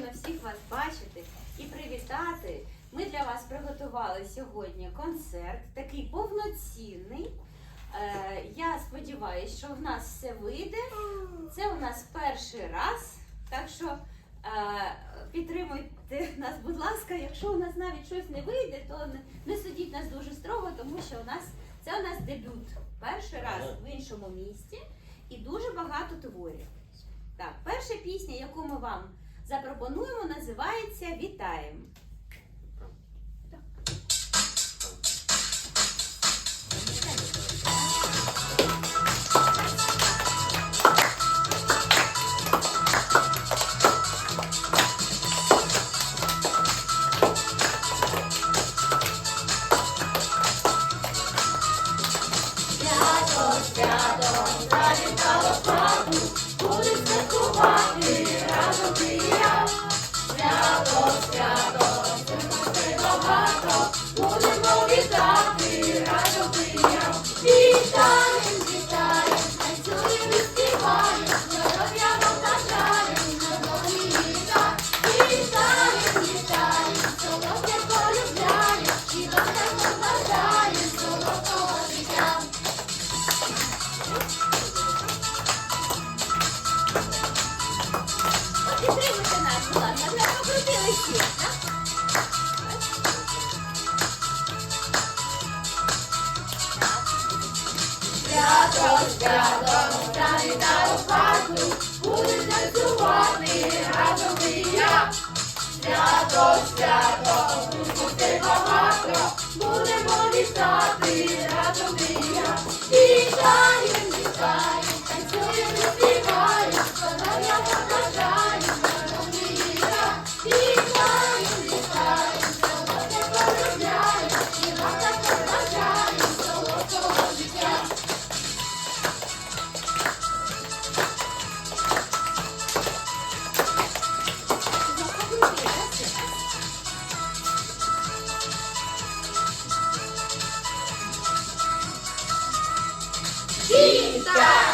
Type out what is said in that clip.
приємно всіх вас бачити і привітати. Ми для вас приготували сьогодні концерт, такий повноцінний. Е, я сподіваюся, що в нас все вийде. Це у нас перший раз. Так що е, підтримуйте нас, будь ласка, якщо у нас навіть щось не вийде, то не судіть нас дуже строго, тому що у нас це у нас дебют. Перший раз в іншому місті і дуже багато творів. Так, перша пісня, яку ми вам запропонуємо, називається Вітаємо. Підтримуйте нас, будь ласка, не покрутили всі. Так? Вітаємо!